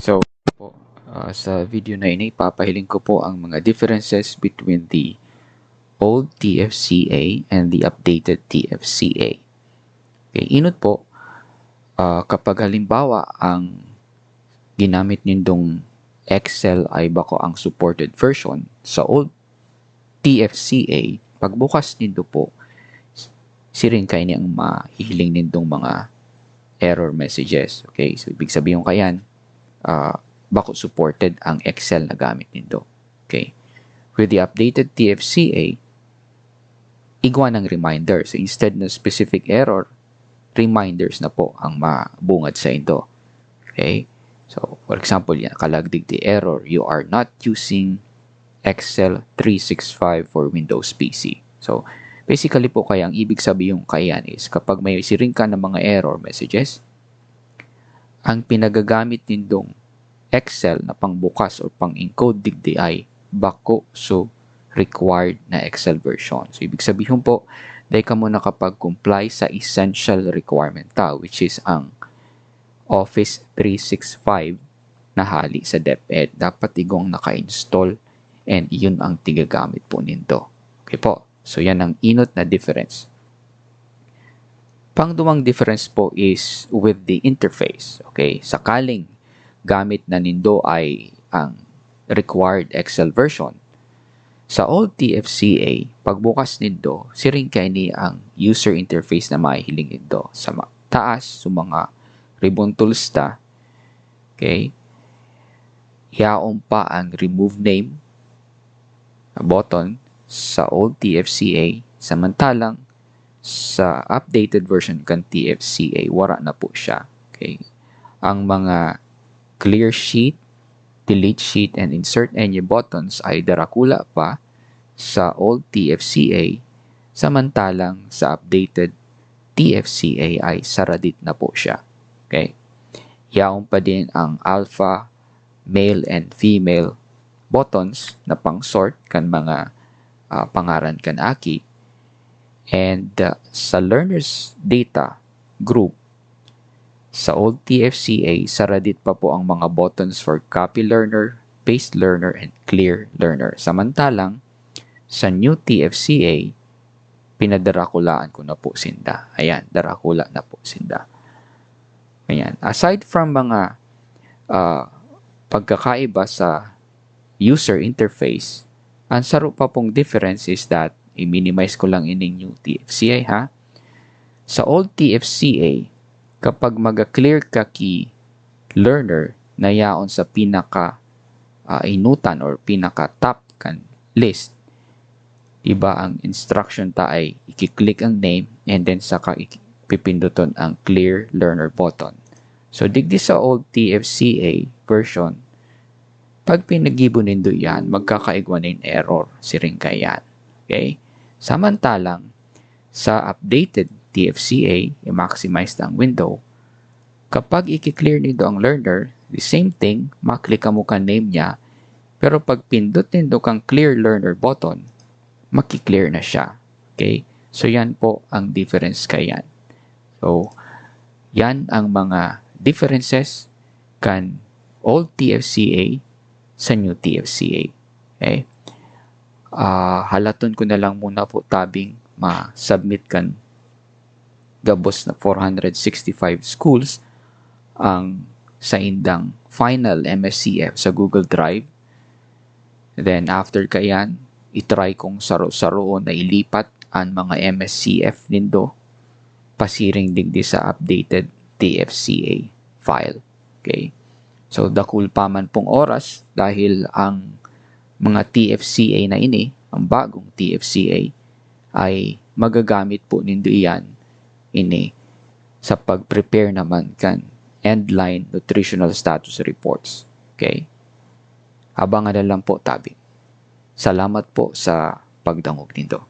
So po, ah, sa video na ini, papahiling ko po ang mga differences between the old TFCA and the updated TFCA. Okay, inot po, ah, kapag halimbawa ang ginamit nindong Excel ay bako ang supported version sa old TFCA, pagbukas nindo po, siring kayo ang mahihiling nindong mga error messages. Okay, so ibig sabihin kayan, uh, bako supported ang Excel na gamit nito. Okay. With the updated TFCA, igwa ng reminder. So instead ng specific error, reminders na po ang mabungad sa ito. Okay. So, for example, yan, kalagdig the error, you are not using Excel 365 for Windows PC. So, basically po kaya ang ibig sabihin kayan is kapag may siring ka ng mga error messages, ang pinagagamit nindong Excel na pangbukas or pang-encode digdi bako so required na Excel version. So, ibig sabihin po, dahil ka mo nakapag-comply sa essential requirement ta, which is ang Office 365 na hali sa DepEd. Dapat igong naka-install and yun ang tigagamit po nito. Okay po. So, yan ang inot na difference. Pangduwang difference po is with the interface. Okay, sakaling gamit na nindo ay ang required Excel version. Sa old TFCA, pagbukas nindo, siring kay ni ang user interface na mahihiling nindo. Sa taas, sa mga ribbon tools ta, okay, yaon pa ang remove name button sa old TFCA, samantalang sa updated version kan TFCA, wara na po siya. Okay. Ang mga clear sheet, delete sheet, and insert any buttons ay darakula pa sa old TFCA, samantalang sa updated TFCA ay saradit na po siya. Okay. Yaon pa din ang alpha, male, and female buttons na pang-sort kan mga uh, pangaran kan aki And uh, sa learners data group, sa old TFCA, saradit pa po ang mga buttons for copy learner, paste learner, and clear learner. Samantalang, sa new TFCA, pinadarakulaan ko na po sinda. Ayan, darakula na po sinda. Ayan. Aside from mga uh, pagkakaiba sa user interface, ang saro pa pong difference is that i-minimize ko lang ining new TFCA ha. Sa old TFCA, kapag mag-clear ka key learner na yaon sa pinaka uh, inutan or pinaka top kan list, iba ang instruction ta ay i-click ang name and then saka pipinduton ang clear learner button. So digdi sa old TFCA version, pag pinagibo nindo yan, magkakaigwa na error, siring kayan. Okay? Samantalang, sa updated TFCA, i-maximize ang window, kapag i-clear nito ang learner, the same thing, maklik mo ka name niya, pero pag pindot nito kang clear learner button, makiklear na siya. Okay? So, yan po ang difference kayan. So, yan ang mga differences kan old TFCA sa new TFCA. Okay? uh, halaton ko na lang muna po tabing ma-submit kan gabos na 465 schools ang sa indang final MSCF sa Google Drive. Then after kayan, itry kong saro-saro na ilipat ang mga MSCF nindo pasiring digdi sa updated TFCA file. Okay? So, dakul pa man pong oras dahil ang mga TFCA na ini, ang bagong TFCA, ay magagamit po nindo iyan ini sa pag-prepare naman kan endline nutritional status reports. Okay? Abangan na lang po tabi. Salamat po sa pagdangog nito.